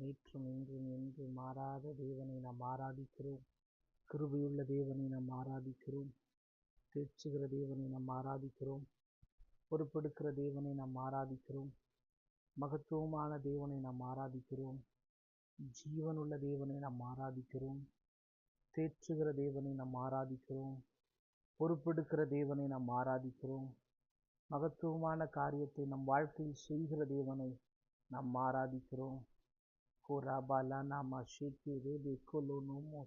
நேற்றும் இன்றும் என்றும் மாறாத தேவனை நாம் ஆராதிக்கிறோம். கிருபையுள்ள தேவனை நாம் ஆராதிக்கிறோம். தேற்றுகிற தேவனை நாம் ஆராதிக்கிறோம். பொறுப்பெடுக்கிற தேவனை நாம் ஆராதிக்கிறோம். மகத்துவமான தேவனை நாம் ஆராதிக்கிறோம். ஜீவனுள்ள தேவனை நாம் ஆராதிக்கிறோம். தேற்றுகிற தேவனை நாம் ஆராதிக்கிறோம். பொறுப்பெடுக்கிற தேவனை நாம் ஆராதிக்கிறோம். மகத்துவமான காரியத்தை நம் வாழ்க்கையில் செய்கிற தேவனை நாம் ஆராதிக்கிறோம். கோராபாலா நாம ஷேக்கே ரேபே கொலோ நோமோ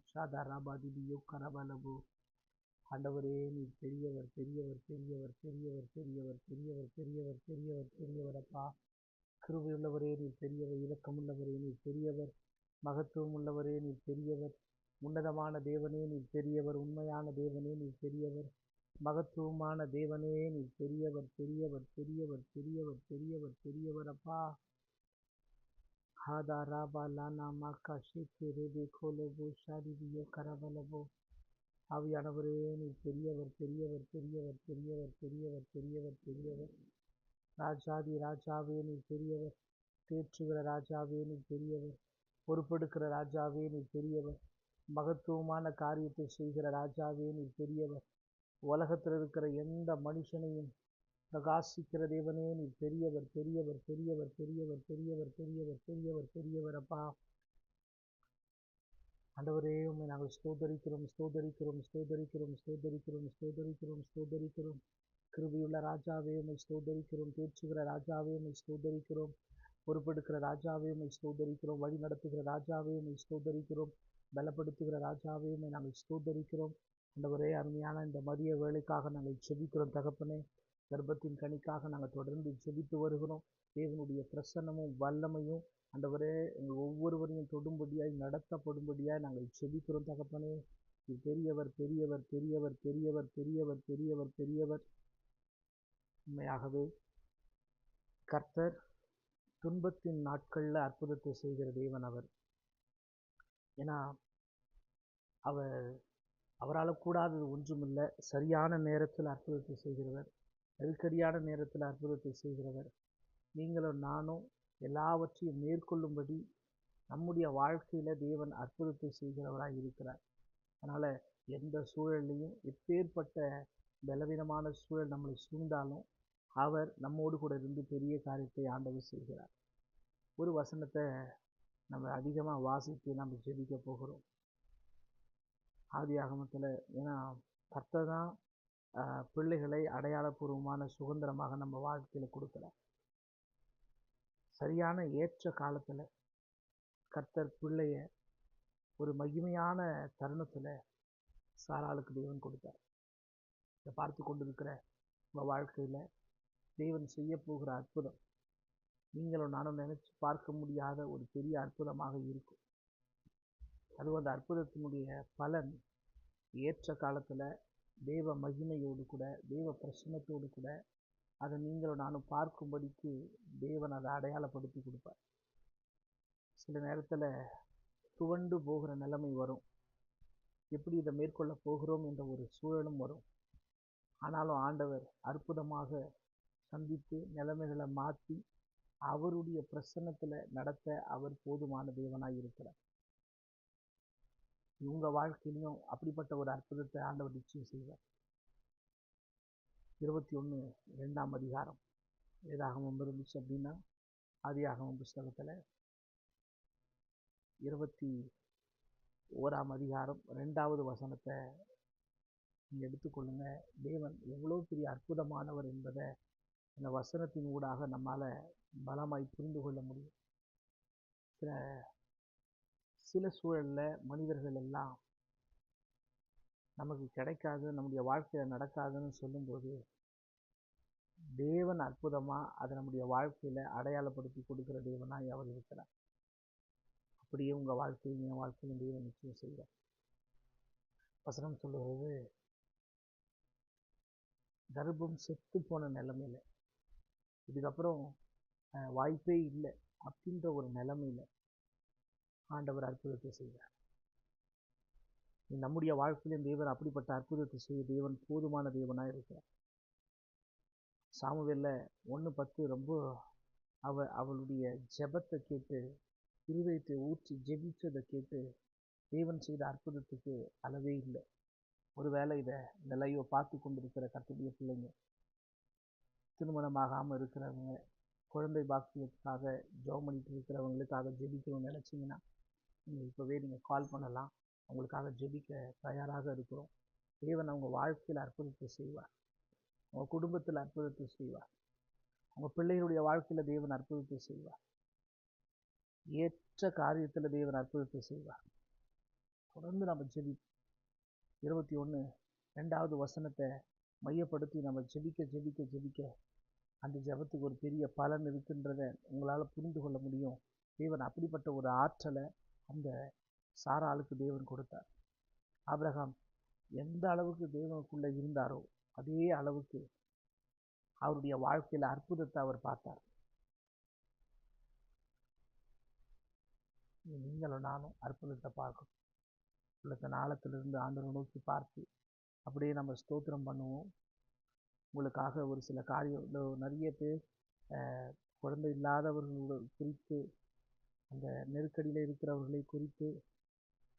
ஆண்டவரே நீர் பெரியவர் பெரியவர் பெரியவர் பெரியவர் பெரியவர் பெரியவர் பெரியவர் பெரியவர் பெரியவர் அப்பா கிருபையுள்ளவரே நீர் பெரியவர் இரக்கமுள்ளவரே நீர் பெரியவர் மகத்துவம் உள்ளவரே நீர் பெரியவர் உன்னதமான தேவனே நீர் பெரியவர் உண்மையான தேவனே நீர் பெரியவர் மகத்துவமான தேவனே நீர் பெரியவர் பெரியவர் பெரியவர் பெரியவர் பெரியவர் பெரியவர் அப்பா ஆவியானவரே நீர் பெரியவர் பெரியவர் பெரியவர் பெரியவர் பெரியவர் பெரியவர் பெரியவர் ராஜாதி ராஜாவே நீர் பெரியவர் தேற்றுகிற ராஜாவே நீர் பெரியவர் பொறுப்பெடுக்கிற ராஜாவே நீர் பெரியவர் மகத்துவமான காரியத்தை செய்கிற ராஜாவே நீர் பெரியவர் உலகத்தில் இருக்கிற எந்த மனுஷனையும் பிரகாசிக்கிற தேவனே நீ பெரியவர் பெரியவர் பெரியவர் பெரியவர் பெரியவர் பெரியவர் பெரியவர் பெரியவர் அப்பா. ஆண்டவரே உண்மை நாங்கள் ஸ்தோதரிக்கிறோம் ஸ்தோதரிக்கிறோம் ஸ்தோதரிக்கிறோம் ஸ்தோதரிக்கிறோம் ஸ்தோதரிக்கிறோம் ஸ்தோதரிக்கிறோம் கிருபியுள்ள ராஜாவே உண்மை ஸ்தோதரிக்கிறோம் தேர்ச்சுகிற ராஜாவே உண்மை ஸ்தோதரிக்கிறோம் பொறுப்பெடுக்கிற ராஜாவே உண்மை ஸ்தோதரிக்கிறோம் வழி நடத்துகிற ராஜாவே உண்மை ஸ்தோதரிக்கிறோம் பலப்படுத்துகிற ராஜாவே உண்மை நாங்கள் ஸ்தோதரிக்கிறோம் ஆண்டவரே அருமையான இந்த மதிய வேலைக்காக நாங்கள் செபிக்கிறோம் தகப்பனே. கர்ப்பத்தின் கனிக்காக நாங்கள் தொடர்ந்து செபித்து வருகிறோம். தேவனுடைய பிரசன்னமும் வல்லமையும் அந்தவரே எங்கள் ஒவ்வொருவரையும் தொடும்படியாய் நடத்தப்படும்படியாய் நாங்கள் செபிக்கிறோம் தகப்பனே. பெரியவர் பெரியவர் பெரியவர் பெரியவர் பெரியவர் பெரியவர் பெரியவர். உண்மையாகவே கர்த்தர் துன்பத்தின் நாட்களில் அற்புதத்தை செய்கிற தேவன் அவர். ஏன்னா அவர் அவரால் கூடாதது ஒன்றுமில்லை சரியான நேரத்தில் அற்புதத்தை செய்கிறவர். நெருக்கடியான நேரத்தில் அற்புதத்தை செய்கிறவர். நீங்களும் நானும் எல்லாவற்றையும் மேற்கொள்ளும்படி நம்முடைய வாழ்க்கையில் தேவன் அற்புதத்தை செய்கிறவராக இருக்கிறார். அதனால் எந்த சூழல்லையும் எப்பேற்பட்ட பலவீனமான சூழல் நம்மளை சூழ்ந்தாலும் அவர் நம்மோடு கூட இருந்து பெரிய காரியத்தை ஆண்டவர் செய்கிறார். ஒரு வசனத்தை நம்ம அதிகமாக வாசித்து நம்ம ஜெபிக்க போகிறோம். ஆதி ஆகமத்தில் ஏன்னா கர்த்தர் தான் பிள்ளைகளை அடையாளப்பூர்வமான சுதந்திரமாக நம்ம வாழ்க்கையில் கொடுக்கல. சரியான ஏற்ற காலத்தில் கர்த்தர் பிள்ளைய ஒரு மகிமையான தருணத்தில் சாராளுக்கு தெய்வன் கொடுத்தார். இதை பார்த்து கொண்டு இருக்கிற உங்கள் வாழ்க்கையில் தெய்வன் செய்ய போகிற அற்புதம் நீங்களும் நானும் நினச்சி பார்க்க முடியாத ஒரு பெரிய அற்புதமாக இருக்கும். அது அந்த அற்புதத்தினுடைய பலன் ஏற்ற காலத்தில் தேவ மகிமையோடு கூட தேவ பிரசன்னத்தோடு கூட அதை நீங்களும் நானும் பார்க்கும்படிக்கு தேவன் அதை அடையாளப்படுத்தி கொடுப்பார். சில நேரத்தில் துவண்டு போகிற நிலைமை வரும். எப்படி இதை மேற்கொள்ள போகிறோம் என்ற ஒரு சூழலும் வரும். ஆனாலும் ஆண்டவர் அற்புதமாக சந்தித்து நிலைமைகளை மாற்றி அவருடைய பிரசன்னத்தில் நடத்த அவர் போதுமான தேவனாய் இருக்கிறார் இவங்க வாழ்க்கையிலையும் அப்படிப்பட்ட ஒரு அற்புதத்தை ஆண்டவர் நிச்சயம் செய்வார். இருபத்தி ஒன்று ரெண்டாம் அதிகாரம். வேதாகமம் இருந்துச்சு அப்படின்னா ஆதியாகமம் புஸ்தகத்தில் இருபத்தி ஓராம் அதிகாரம் ரெண்டாவது வசனத்தை நீங்கள் எடுத்துக்கொள்ளுங்க. தேவன் எவ்வளோ பெரிய அற்புதமானவர் என்பதை இந்த வசனத்தின் ஊடாக நம்மால் பலமாய் புரிந்து கொள்ள முடியும். சில சில சூழலில் மனிதர்கள் எல்லாம் நமக்கு கிடைக்காது நம்முடைய வாழ்க்கையில் நடக்காதுன்னு சொல்லும்போது தேவன் அற்புதமாக அதை நம்முடைய வாழ்க்கையில் அடையாளப்படுத்தி கொடுக்குற தேவனாக அவர் இருக்கிறார். அப்படியே உங்கள் வாழ்க்கையும் என் வாழ்க்கையும் தேவன் நிச்சயம் செய்வார். வசனம் சொல்லுகிறது கர்ப்பம் செத்து போன நிலமையில இதுக்கப்புறம் வாய்ப்பே இல்லை அப்படின்ற ஒரு நிலமையில ஆண்டவர் அற்புதத்தை செய்தார். நம்முடைய வாழ்க்கையிலும் தேவன் அப்படிப்பட்ட அற்புதத்தை செய்ய தேவன் போதுமான தேவனாக இருக்கிறார். சாமுவேல்ல ஒன்று பத்து ரொம்ப அவ அவளுடைய ஜெபத்தை கேட்டு இருதயத்தை ஊற்றி ஜெபிச்சதை கேட்டு தேவன் செய்த அற்புதத்துக்கு அளவே இல்லை. ஒருவேளை இதை இந்த லைவை பார்த்து கொண்டிருக்கிற கத்துடைய பிள்ளைங்க திருமணமாகாமல் இருக்கிறவங்க குழந்தை பாக்கியத்துக்காக ஜோ பண்ணிட்டு இருக்கிறவங்களுக்காக ஜெபிக்கணும்னு நினச்சிங்கன்னா நீங்கள் இப்போவே நீங்கள் கால் பண்ணலாம். அவங்களுக்காக ஜெபிக்க தயாராக இருக்கிறோம். தேவன் அவங்க வாழ்க்கையில் அற்புதத்தை செய்வார். அவங்க குடும்பத்தில் அற்புதத்தை செய்வார். அவங்க பிள்ளைகளுடைய வாழ்க்கையில் தேவன் அற்புதத்தை செய்வார். ஏற்ற காரியத்தில் தேவன் அற்புதத்தை செய்வார். தொடர்ந்து நம்ம ஜெபி இருபத்தி ஒன்று ரெண்டாவது வசனத்தை மையப்படுத்தி நம்ம ஜெபிக்க ஜெபிக்க ஜெபிக்க அந்த ஜெபத்துக்கு ஒரு பெரிய பலன் இருக்குன்றத உங்களால் புரிந்து கொள்ள முடியும். தேவன் அப்படிப்பட்ட ஒரு ஆற்றலை அந்த சாராளுக்கு தேவன் கொடுத்தார். ஆபிரகாம் எந்த அளவுக்கு தேவனுக்குள்ளே இருந்தாரோ அதே அளவுக்கு அவருடைய வாழ்க்கையில் அற்புதத்தை அவர் பார்த்தார். நீங்களும் நானும் அற்புதத்தை பார்க்கணும். உள்ளத்த நாளத்திலிருந்து ஆண்டவரை நோக்கி பார்த்து அப்படியே நம்ம ஸ்தோத்திரம் பண்ணுவோம். உங்களுக்காக ஒரு சில காரியம் நிறைய பேர் அஹ், குழந்தை இல்லாதவர்களோட குறித்து அந்த நெருக்கடியில் இருக்கிறவர்களை குறித்து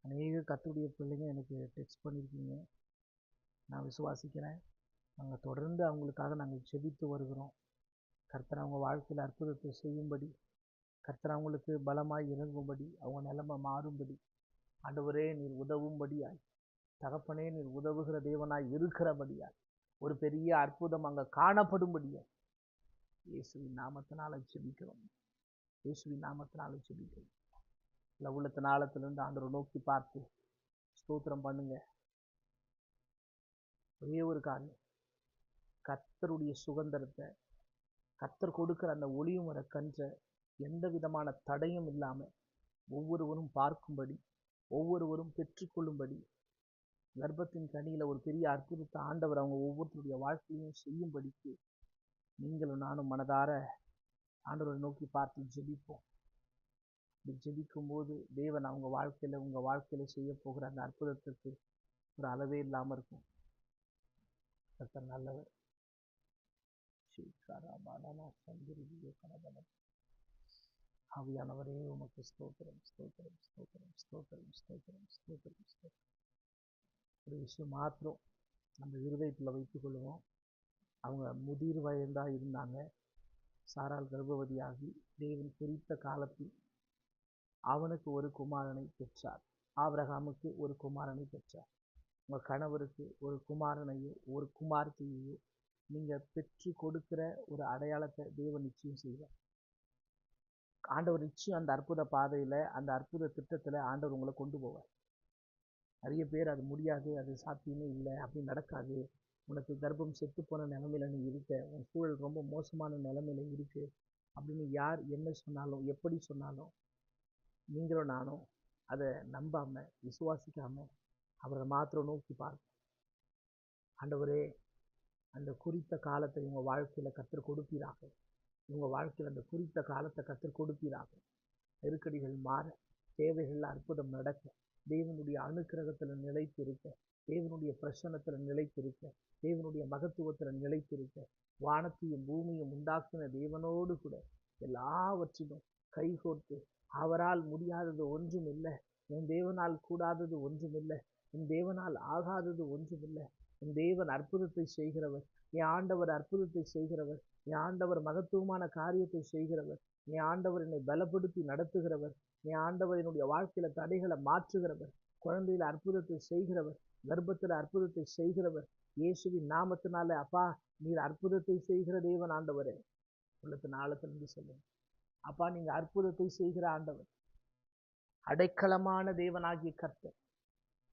அநேக கத்துடைய பிள்ளைங்க எனக்கு டெக்ஸ்ட் பண்ணியிருக்கீங்க. நான் விசுவாசிக்கிறேன். நாங்கள் தொடர்ந்து அவங்களுக்காக நாங்கள் செபித்து வருகிறோம். கர்த்தர் அவங்க வாழ்க்கையில் அற்புதத்தை செய்யும்படி கர்த்தர் அவங்களுக்கு பலமாய் இறங்கும்படி அவங்க நிலைமை மாறும்படி ஆண்டவரே நீர் உதவும்படியாய் தகப்பனே நீர் உதவுகிற தேவனாய் இருக்கிறபடியாய் ஒரு பெரிய அற்புதம் அங்கே காணப்படும்படியாய் இயேசுவின் நாமத்தினால் செபிக்கிறோம். இயேசுவின் நாமத்தினால செபிக்கிறோம் இல்லை உள்ளத்த நாளத்திலிருந்து ஆண்டவரை நோக்கி பார்த்து ஸ்தோத்திரம் பண்ணுங்க. ஒரே ஒரு காரியம். கர்த்தருடைய சுதந்திரத்தை கர்த்தர் கொடுக்கிற அந்த ஒளியும் வர கன்ற எந்த விதமான தடையும் இல்லாமல் ஒவ்வொருவரும் பார்க்கும்படி ஒவ்வொருவரும் பெற்றுக்கொள்ளும்படி கர்ப்பத்தின் கனியில் ஒரு பெரிய அற்புதத்தை ஆண்டவர் அவங்க ஒவ்வொருத்தருடைய வாழ்க்கையும் செய்யும்படிக்கு நீங்களும் நானும் மனதார ஆண்டவரை நோக்கி பார்த்து ஜெபிப்போம். இப்படி ஜெபிக்கும் போது தேவன் அவங்க வாழ்க்கையில் உங்கள் வாழ்க்கையில் செய்ய போகிற அந்த அற்புதத்துக்கு ஒரு அளவே இல்லாமல் இருக்கும். கர்த்தர் நல்லவர். ஆவியானவரே உமக்கு ஸ்தோத்திரம் ஸ்தோத்திரம் ஸ்தோத்திரம் ஸ்தோத்திரம் ஸ்தோத்திரம் ஸ்தோத்திரம் ஸ்தோத்திரம். ஒரு விஷயம் மாத்திரம் நம்ம இருதயத்தில் வைத்துக்கொள்வோம் அவங்க முதிர் வயதாக இருந்தாங்க. சாரால் கர்ப்பவதியாகி தேவன் குறித்த காலத்தில் அவனுக்கு ஒரு குமாரனை பெற்றார். ஆபிரகாமுக்கு ஒரு குமாரனை பெற்றார். உங்கள் கணவருக்கு ஒரு குமாரனையோ ஒரு குமார்த்தியையோ நீங்கள் பெற்று கொடுக்கிற ஒரு அடையாளத்தை தேவன் நிச்சயம் செய்வார். ஆண்டவர் நிச்சயம் அந்த அற்புத பாதையில் அந்த அற்புத திட்டத்தில் ஆண்டவர் உங்களை கொண்டு போவார். நிறைய பேர் அது முடியாது அது சாத்தியமே இல்லை அப்படி நடக்காது. உனக்கு கர்ப்பம் செத்து போன நிலமையில நீ இருக்க உன் சூழல் ரொம்ப மோசமான நிலமையில இருக்கு அப்படின்னு யார் என்ன சொன்னாலும் எப்படி சொன்னாலும் நீங்களும் நானும் அதை நம்பாம விசுவாசிக்காம அவரை மாத்திரம் நோக்கி பார்ப்போம். ஆண்டவரே அந்த குறித்த காலத்தை இவங்க வாழ்க்கையில் கற்றுக் கொடுப்பீராக. இவங்க வாழ்க்கையில் அந்த குறித்த காலத்தை கற்றுக் கொடுப்பீராக. நெருக்கடிகள் மாற தேவைகள் அற்புதம் நடக்க தெய்வனுடைய அனுக்கிரகத்தில் நிலைத்து இருக்க தேவனுடைய பிரசனத்தில் நிலைத்திருக்க தேவனுடைய மகத்துவத்தில் நிலைத்திருக்க வானத்தையும் பூமியும் உண்டாக்கின தேவனோடு கூட எல்லாவற்றிலும் கைகோர்த்து அவரால் முடியாதது ஒன்றும் இல்லை என் தேவனால் கூடாதது ஒன்றுமில்லை என் தேவனால் ஆகாதது ஒன்றுமில்லை என் தேவன் அற்புதத்தை செய்கிறவர் என் ஆண்டவர் அற்புதத்தை செய்கிறவர் என் ஆண்டவர் மகத்துவமான காரியத்தை செய்கிறவர் என் ஆண்டவர் என்னை பலப்படுத்தி நடத்துகிறவர் என் ஆண்டவர் என்னுடைய வாழ்க்கையில தடைகளை மாற்றுகிறவர் குழந்தையில அற்புதத்தை செய்கிறவர் கர்ப்பத்தில் அற்புதத்தை செய்கிறவர். இயேசுவின் நாமத்தினால அப்பா நீர் அற்புதத்தை செய்கிற தேவன் ஆண்டவரே. உள்ளத்தின் ஆழத்திலிருந்து சொல்லுங்க. அப்பா நீங்க அற்புதத்தை செய்கிற ஆண்டவர். அடைக்கலமான தேவனாகிய கர்த்தர்.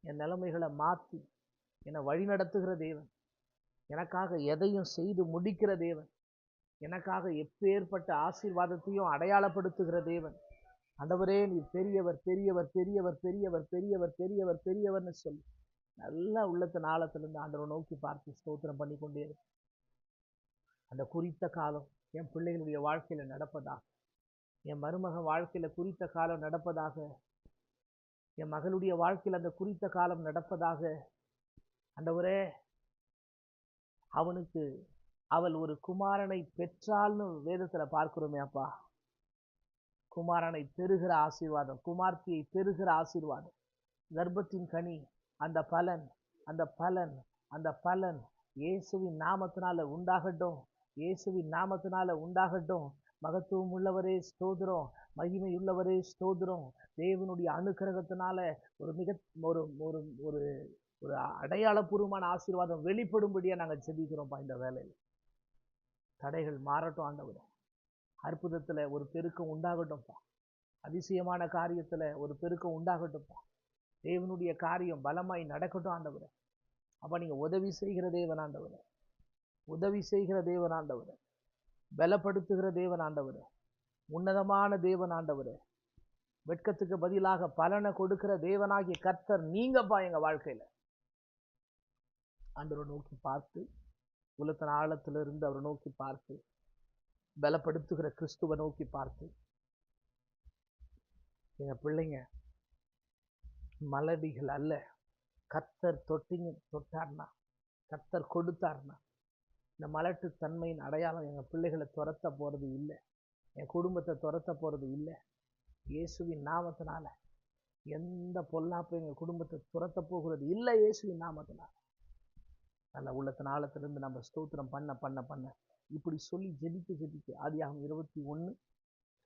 என் நிலைமைகளை மாற்றி என்னை வழிநடத்துகிற தேவன். எனக்காக எதையும் செய்து முடிக்கிற தேவன். எனக்காக எப்பேற்பட்ட ஆசீர்வாதத்தையும் அடையாளப்படுத்துகிற தேவன். ஆண்டவரே நீ பெரியவர் பெரியவர் பெரியவர் பெரியவர் பெரியவர் பெரியவர் பெரியவர்னு சொல்லு. நல்லா உள்ளத்தின் ஆழத்திலிருந்து ஆண்டவரை நோக்கி பார்த்து ஸ்தோத்திரம் பண்ணி கொண்டே இருக்கு அந்த குறித்த காலம் என் பிள்ளைகளுடைய வாழ்க்கையில நடப்பதாக என் மருமகன் வாழ்க்கையில குறித்த காலம் நடப்பதாக என் மகளுடைய வாழ்க்கையில் அந்த குறித்த காலம் நடப்பதாக அந்தவரே அவனுக்கு அவள் ஒரு குமாரனை பெற்றாள்னு வேதத்துல பார்க்கிறோமே அப்பா. குமாரனை பெறுகிற ஆசீர்வாதம் குமார்த்தியை பெறுகிற ஆசீர்வாதம் கர்ப்பத்தின் கனி அந்த பலன் அந்த பலன் அந்த பலன் இயேசுவின் நாமத்தினால உண்டாகட்டும். இயேசுவின் நாமத்தினால உண்டாகட்டும். மகத்துவம் உள்ளவரே ஸ்தோதிரம் மகிமை உள்ளவரே ஸ்தோத்திரம். தேவனுடைய அனுக்கிரகத்தினால ஒரு மிக ஒரு ஒரு ஒரு ஒரு அடையாளபூர்வமான ஆசீர்வாதம் வெளிப்படும்படியாக நாங்க செபிக்கிறோம்ப்பா இந்த வேலையில் தடைகள் மாறட்டும் ஆண்டவரே. அற்புதத்துல ஒரு பெருக்கம் உண்டாகட்டும்ப்பா அதிசயமான காரியத்துல ஒரு பெருக்கம் உண்டாகட்டும்ப்பா தேவனுடைய காரியம் பலமாய் நடக்கட்டும் ஆண்டவர். அப்ப நீங்க உதவி செய்கிற தேவன் ஆண்டவர். உதவி செய்கிற தேவன் ஆண்டவர். பலப்படுத்துகிற தேவன் ஆண்டவர். உன்னதமான தேவன் ஆண்டவரே. வெட்கத்துக்கு பதிலாக பலனை கொடுக்கிற தேவனாகிய கர்த்தர் நீங்கப்பா எங்க வாழ்க்கையில. ஆண்டவரை நோக்கி பார்த்து உலகத்தின் ஆழத்திலிருந்து அவரை நோக்கி பார்த்து பலப்படுத்துகிற கிறிஸ்துவை நோக்கி பார்த்து எங்க பிள்ளைங்க மலடிகள் அல்ல. கர்த்தர் தொட்டிங்க தொட்டார்னா கர்த்தர் கொடுத்தார்னா இந்த மலட்டு தன்மையின் அடையாளம் எங்கள் பிள்ளைகளை துரத்த போகிறது இல்லை. என் குடும்பத்தை துரத்த போகிறது இல்லை. இயேசுவின் நாமத்தினால எந்த பொல்லாப்பும் எங்கள் குடும்பத்தை துரத்த போகிறது இல்லை இயேசுவின் நாமத்தினால. நல்ல உள்ளத்தின் ஆழத்திலிருந்து நம்ம ஸ்தோத்திரம் பண்ண பண்ண பண்ண இப்படி சொல்லி ஜெபிக்க ஜெபிக்க ஆதியாகும் இருபத்தி ஒன்று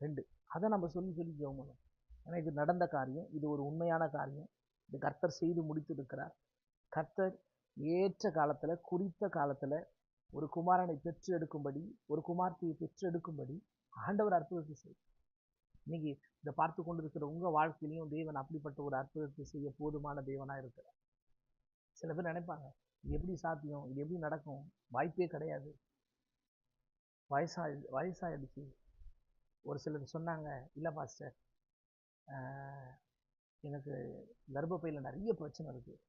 ரெண்டு. அதை நம்ம சொல்லி சொல்லி ஜெபணும் ஏன்னா இது நடந்த காரியம் இது ஒரு உண்மையான காரியம். இது கர்த்தர் செய்து முடித்திருக்கிறார். கர்த்தர் ஏற்ற காலத்துல குறித்த காலத்துல ஒரு குமாரனை பெற்று எடுக்கும்படி ஒரு குமார்த்தியை பெற்று எடுக்கும்படி ஆண்டவர் அற்புதத்தை செய்யும் இன்னைக்கு இதை பார்த்து கொண்டிருக்கிற உங்க வாழ்க்கையிலையும் தேவன் அப்படிப்பட்ட ஒரு அற்புதத்தை செய்ய போதுமான தேவனாக இருக்கிறார். சில பேர் நினைப்பாங்க இது எப்படி சாத்தியம்? இது எப்படி நடக்கும்? வாய்ப்பே கிடையாது. வயசா வயசாயிடுச்சு. ஒரு சிலர் சொன்னாங்க இல்லை பாஸ்டர் எனக்கு கர்ப்பப்பையில் நிறைய பிரச்சனை இருக்குது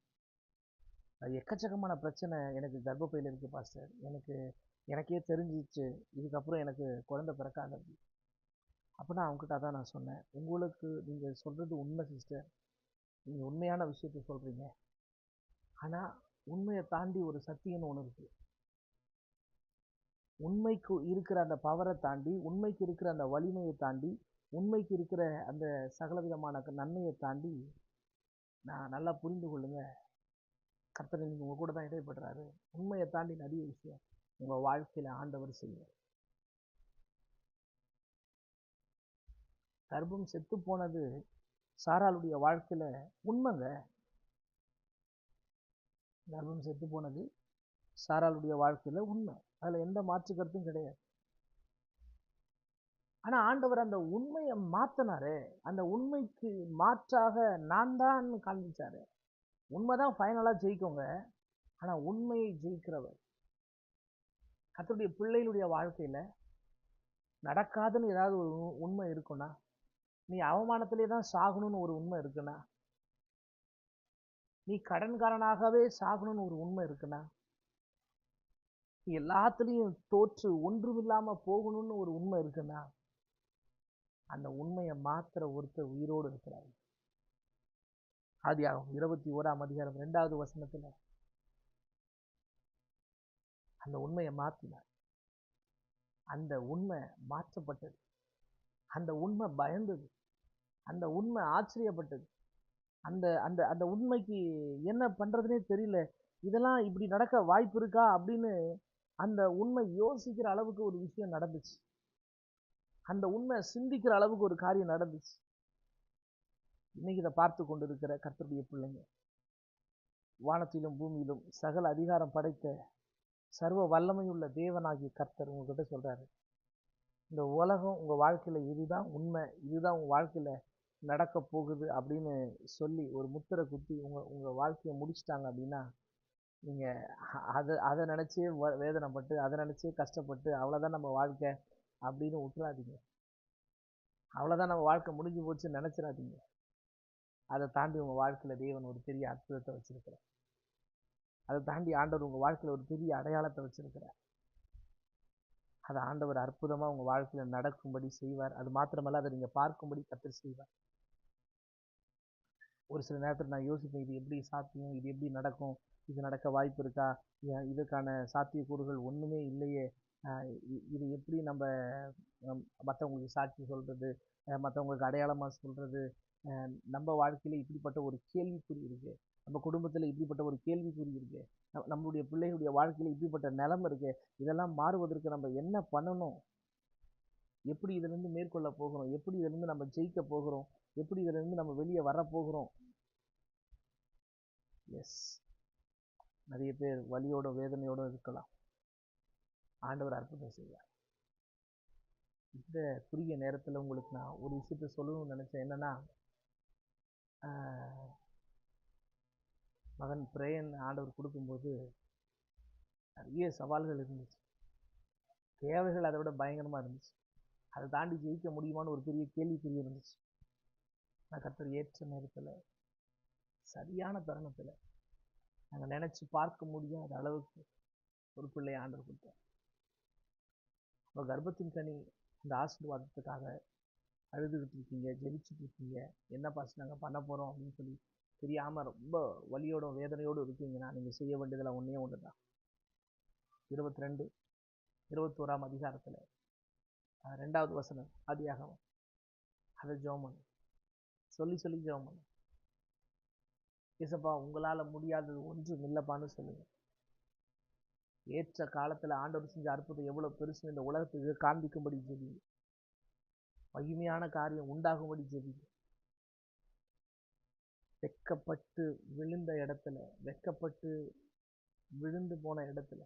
அது எக்கச்சக்கமான பிரச்சனை எனக்கு கர்ப்பப்பையில் இருக்குது பாஸ்டர். எனக்கு எனக்கே தெரிஞ்சிச்சு. இதுக்கப்புறம் எனக்கு குழந்தை பிறக்காது அப்போ நான் அவங்ககிட்ட தான் நான் சொன்னேன். உங்களுக்கு நீங்கள் சொல்கிறது உண்மை சிஸ்டர் நீங்கள் உண்மையான விஷயத்த சொல்கிறீங்க ஆனால் உண்மையை தாண்டி ஒரு சத்தியம்னு ஒன்று இருக்குது உண்மைக்கு இருக்கிற அந்த பவரை தாண்டி உண்மைக்கு இருக்கிற அந்த வலிமையை தாண்டி உண்மைக்கு இருக்கிற அந்த சகலவிதமான நன்மையை தாண்டி நான் நல்லா புரிந்து கொள்ளுங்க. கர்த்தர் நீங்கள் உங்கள் கூட தான் இடைப்படுறாரு உண்மையை தாண்டி நிறைய விஷயம் உங்கள் வாழ்க்கையில் ஆண்டவர் செய்வார். கர்ப்பம் செத்து போனது சாராளுடைய வாழ்க்கையில் உண்மைங்க. கர்ப்பம் செத்து போனது சாராளுடைய வாழ்க்கையில் உண்மை. அதில் எந்த மாற்று கருத்தும் கிடையாது. ஆனா ஆண்டவர் அந்த உண்மையை மாற்றினாரு அந்த உண்மைக்கு மாற்றாக நான் தான் காண்பிச்சாரு. உண்மைதான் ஃபைனலா ஜெயிக்கோங்க. ஆனா உண்மையை ஜெயிக்கிறவர். கத்தருடைய பிள்ளைகளுடைய வாழ்க்கையில நடக்காதுன்னு ஏதாவது ஒரு உண்மை இருக்குன்னா நீ அவமானத்திலே தான் சாகணும்னு ஒரு உண்மை இருக்குன்னா நீ கடன்காரனாகவே சாகணும்னு ஒரு உண்மை இருக்குன்னா நீ எல்லாத்துலேயும் தோற்று ஒன்றுமில்லாமல் போகணும்னு ஒரு உண்மை இருக்குன்னா அந்த உண்மையை மாத்திர ஒருத்தர் உயிரோடு இருக்கிறார். ஆதியாகும் இருபத்தி ஓராம் அதிகாரம் இரண்டாவது வசனத்துல அந்த உண்மையை மாற்றினார் அந்த உண்மை மாற்றப்பட்டது. அந்த உண்மை பயந்தது. அந்த உண்மை ஆச்சரியப்பட்டது. அந்த அந்த அந்த உண்மைக்கு என்ன பண்ணுறதுனே தெரியல. இதெல்லாம் இப்படி நடக்க வாய்ப்பு இருக்கா அப்படின்னு அந்த உண்மை யோசிக்கிற அளவுக்கு ஒரு விஷயம் நடந்துச்சு. அந்த உண்மை சிந்திக்கிற அளவுக்கு ஒரு காரியம் நடந்துச்சு. இன்னைக்கு இதை பார்த்து கொண்டிருக்கிற கர்த்தருடைய பிள்ளைங்க வானத்திலும் பூமியிலும் சகல அதிகாரம் படைத்த சர்வ வல்லமையுள்ள தேவனாகிய கர்த்தர் உங்ககிட்ட சொல்றாரு இந்த உலகம் உங்கள் வாழ்க்கையில் இதுதான் உண்மை இதுதான் உங்கள் வாழ்க்கையில் நடக்க போகுது அப்படின்னு சொல்லி ஒரு முத்திரை குத்தி உங்கள் உங்கள் வாழ்க்கையை முடிச்சிட்டாங்க அப்படின்னா நீங்கள் அதை அதை நினச்சே வ- வேதனைப்பட்டு அதை நினச்சே கஷ்டப்பட்டு அவ்வளோதான் நம்ம வாழ்க்கை. அப்படின்னு விட்டுறாதீங்க அவ்வளவுதான் நம்ம வாழ்க்கை முடிஞ்சு போச்சுன்னு நினைச்சிடாதீங்க. அதை தாண்டி உங்க வாழ்க்கையில தேவன் ஒரு பெரிய அற்புதத்தை வச்சிருக்கிறார். அதை தாண்டி ஆண்டவர் உங்க வாழ்க்கையில ஒரு பெரிய அடையாளத்தை வச்சுருக்கிறார். அதை ஆண்டவர் அற்புதமா உங்க வாழ்க்கையில நடக்கும்படி செய்வார். அது மாத்திரமல்ல அதை நீங்க பார்க்கும்படி கத்தர் செய்வார். ஒரு சில நேரத்தில் நான் யோசிப்பேன் இது எப்படி சாத்தியம்? இது எப்படி நடக்கும்? இது நடக்க வாய்ப்பு இருக்கா? ஏன் இதுக்கான சாத்தியக்கூறுகள் ஒண்ணுமே இல்லையே. இது எப்படி நம்ம மற்றவங்களுக்கு சாட்சி சொல்கிறது மற்றவங்களுக்கு அடையாளமாக சொல்கிறது நம்ம வாழ்க்கையில் இப்படிப்பட்ட ஒரு கேள்விக்குறி இருக்குது நம்ம குடும்பத்தில் இப்படிப்பட்ட ஒரு கேள்விக்குறி இருக்குது நம்- நம்மளுடைய பிள்ளைகளுடைய வாழ்க்கையில் இப்படிப்பட்ட நிலம இருக்குது இதெல்லாம் மாறுவதற்கு நம்ம என்ன பண்ணணும்? எப்படி இதுலேருந்து மேற்கொள்ள போகிறோம்? எப்படி இதுலேருந்து நம்ம ஜெயிக்க போகிறோம்? எப்படி இதுலேருந்து நம்ம வெளியே வரப்போகிறோம்? எஸ் நிறைய பேர் வலியோட வேதனையோட இருக்கலாம். ஆண்டவர் அற்புதம் செய்வார். இந்த குறுகிய நேரத்தில் உங்களுக்கு நான் ஒரு விஷயத்த சொல்லணும்னு நினைச்சேன். என்னன்னா மகன் பிரேயன் ஆண்டவர் கொடுக்கும்போது நிறைய சவால்கள் இருந்துச்சு. தேவைகள் அதை விட பயங்கரமாக இருந்துச்சு. அதை தாண்டி ஜெயிக்க முடியுமான்னு ஒரு பெரிய கேள்விக்குறி இருந்துச்சு. நான் கர்த்தர் ஏற்ற நேரத்தில் சரியான தருணத்தில் நாங்கள் நினச்சி பார்க்க முடியாத அளவுக்கு ஒரு பிள்ளை ஆண்டவர் கொடுத்தேன் உங்கள் கர்ப்பத்தின் கனி இந்த ஆசீர்வாதத்துக்காக அழுதுகிட்டு இருக்கீங்க ஜெபிச்சுட்டு இருக்கீங்க என்ன பாஸ் நாங்கள் பண்ண போறோம் அப்படின்னு சொல்லி தெரியாம ரொம்ப வலியோட வேதனையோடு இருக்கீங்கன்னா நீங்க செய்ய வேண்டியதில் ஒன்றே ஒன்று தான் இருபத்தி ரெண்டு இருபத்தோராம் அதிகாரத்துல ரெண்டாவது வசனம் ஆதியாகமம். அதை ஜெபம் சொல்லி சொல்லி ஜெபம் ஏசப்பா உங்களால முடியாதது ஒன்றும் இல்லைப்பான்னு சொல்லுங்கள் ஏற்ற காலத்தில் ஆண்டவர் செஞ்ச அற்புதம் எவ்வளோ பெருசு இந்த உலகத்துக்கு காண்பிக்கும்படி ஜெபிங்க மகிமையான காரியம் உண்டாகும்படி ஜெபிங்க வெக்கப்பட்டு விழுந்த இடத்துல வெக்கப்பட்டு விழுந்து போன இடத்துல.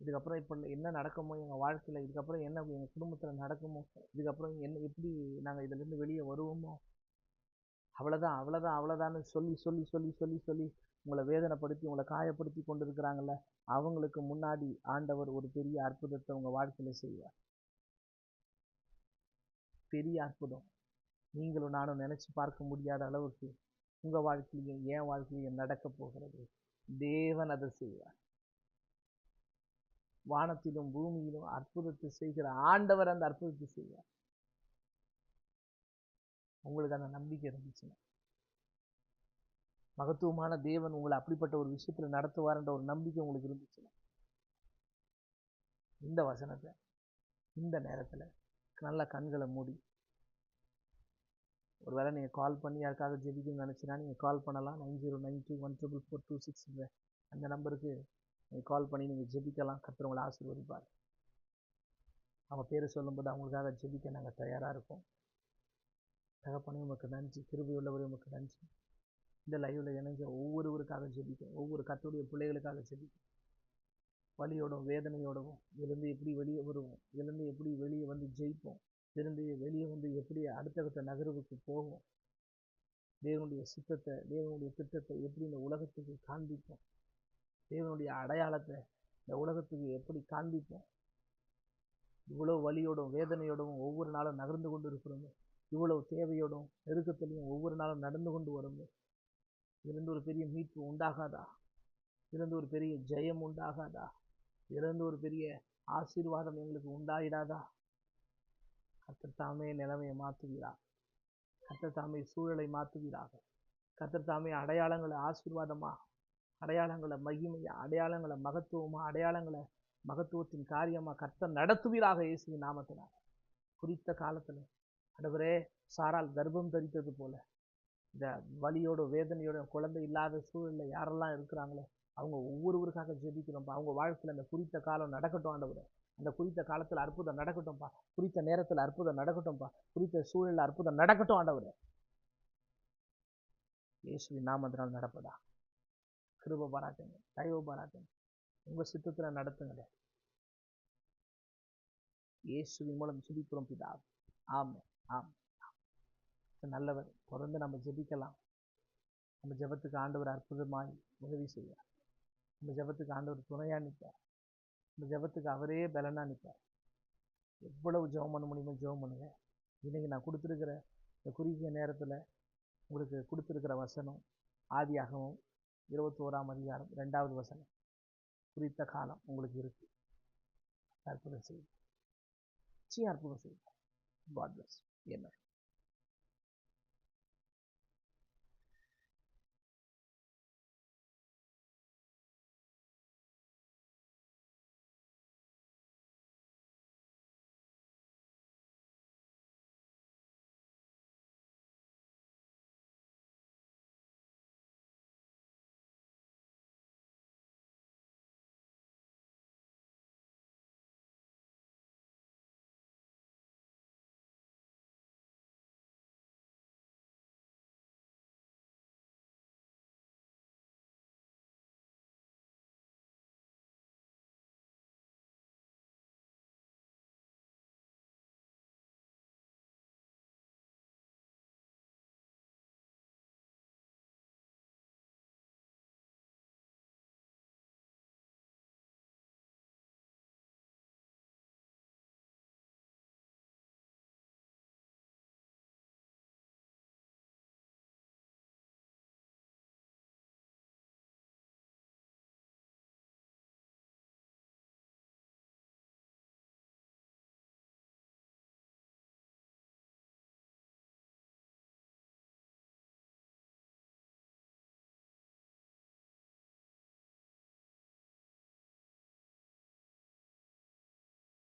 இதுக்கப்புறம் இப்போ என்ன நடக்குமோ எங்கள் வாழ்க்கையில் இதுக்கப்புறம் என்ன எங்கள் குடும்பத்தில் நடக்குமோ இதுக்கப்புறம் என்ன எப்படி நாங்கள் இதுலேருந்து வெளியே வருவோமோ அவ்வளோதான் அவ்வளோதான் அவ்வளோதான்னு சொல்லி சொல்லி சொல்லி சொல்லி சொல்லி உங்களை வேதனைப்படுத்தி உங்களை காயப்படுத்தி கொண்டு இருக்கிறாங்கல்ல அவங்களுக்கு முன்னாடி ஆண்டவர் ஒரு பெரிய அற்புதத்தை உங்க வாழ்க்கையில செய்வார். பெரிய அற்புதம். நீங்களும் நானும் நினைச்சு பார்க்க முடியாத அளவுக்கு உங்க வாழ்க்கையிலையும் என் வாழ்க்கையிலையும் நடக்க போகிறது. தேவன் அதை செய்வார். வானத்திலும் பூமியிலும் அற்புதத்தை செய்கிற ஆண்டவர் அந்த அற்புதத்தை செய்வார். உங்களுக்கு அந்த நம்பிக்கை இருந்துச்சுன்னா. மகத்துவமான தேவன் உங்களை அப்படிப்பட்ட ஒரு விஷயத்தில் நடத்துவார்ன்ற ஒரு நம்பிக்கை உங்களுக்கு இருந்துச்சுன்னா இந்த வசனத்தை இந்த நேரத்தில் நல்ல கண்களை மூடி ஒருவேளை நீங்கள் கால் பண்ணி யாருக்காக ஜெபிக்கணும்னு நினச்சினா நீங்கள் கால் பண்ணலாம். Nine zero nine two one triple four two six அந்த நம்பருக்கு நீங்கள் கால் பண்ணி நீங்கள் ஜெபிக்கலாம். கத்துறவங்களை ஆசீர்வதிப்பார். அவங்க பேரை சொல்லும்போது அவங்களுக்காக ஜெபிக்க நாங்கள் தயாராக இருக்கோம். தகப்பனே உமக்கு நன்றி. கிருபையுள்ளவரே உமக்கு நன்றி. இந்த லைவ்ல இணைஞ்ச ஒவ்வொருவருக்காக ஜெபிக்கும் ஒவ்வொரு கத்துடைய பிள்ளைகளுக்காக ஜெபிக்கும் வலியோடும் வேதனையோடவும் இருந்து எப்படி வெளியே வருவோம்? இருந்து எப்படி வெளியே வந்து ஜெயிப்போம்? இருந்து வெளியே வந்து எப்படி அடுத்த கட்ட நகர்வுக்கு போவோம்? தேவனுடைய சித்தத்தை தேவனுடைய திட்டத்தை எப்படி இந்த உலகத்துக்கு காண்பிப்போம்? தேவனுடைய அடையாளத்தை இந்த உலகத்துக்கு எப்படி காண்பிப்போம்? இவ்வளவு வலியோடும் வேதனையோடும் ஒவ்வொரு நாளும் நகர்ந்து கொண்டு இருக்கிறோமே. இவ்வளவு தேவையோடும் நெருக்கத்திலையும் ஒவ்வொரு நாளும் நடந்து கொண்டு வரோமே. இருந்து ஒரு பெரிய மீட்பு உண்டாகாதா? இதிலிருந்து ஒரு பெரிய ஜெயம் உண்டாகாதா? இதிலிருந்து ஒரு பெரிய ஆசீர்வாதம் எங்களுக்கு உண்டாயிடாதா? கத்தர் தாமே நிலைமையை மாற்றுகிறார் கத்தர் தாமே சூழலை மாற்றுகிறாக கத்தர் தாமே அடையாளங்களை ஆசீர்வாதமா? அடையாளங்களை மகிமையா? அடையாளங்களை மகத்துவமா? அடையாளங்களை மகத்துவத்தின் காரியமா? கர்த்தர் நடத்துவீராக இயேசுவின் நாமத்தினார் குறித்த காலத்துல. அடவரே சாரால் கர்ப்பம் தரித்தது போல. இந்த வலியோட வேதனையோட குழந்தை இல்லாத சூழலில் யாரெல்லாம் இருக்கிறாங்களோ அவங்க ஒவ்வொருவருக்காக ஜெபிக்கிறோம்ப்பா அவங்க வாழ்க்கையில் அந்த குறித்த காலம் நடக்கட்டும் ஆண்டவரே. அந்த குறித்த காலத்துல அற்புதம் நடக்கட்டும்ப்பா குறித்த நேரத்துல அற்புதம் நடக்கட்டும்ப்பா குறித்த சூழலில் அற்புதம் நடக்கட்டும் ஆண்டவரே. இயேசுவின் நாமத்தினால் நடப்பதா? கிருப பாராட்டுங்க தயவு பாராட்டுங்க உங்க சித்தத்துல நடத்துங்களே. இயேசுவின் மூலம் சுதிக்கிறோம் பிதா. ஆமாம் ஆம் நல்லவர். தொடர்ந்து நம்ம ஜெபிக்கலாம். நம்ம ஜெபத்துக்கு ஆண்டவர் அற்புதமாய் உதவி செய்வார். நம்ம ஜெபத்துக்கு ஆண்டவர் துணையாக நிற்பார். நம்ம ஜெபத்துக்கு அவரே பலனாக நிற்பார். எவ்வளவு ஜெபம் பண்ண முடியுமோ ஜெபம் பண்ணுங்க. இன்றைக்கி நான் கொடுத்துருக்கிற இந்த குறுகிய நேரத்தில் உங்களுக்கு கொடுத்துருக்கிற வசனம் ஆதியாகவும் இருபத்தோராம் அதிகாரம் ரெண்டாவது வசனம். குறித்த காலம் உங்களுக்கு இருக்குது அற்புதம் செய்யும் நிச்சயம் அற்புதம் செய்யும் காட் பிளஸ் என்ன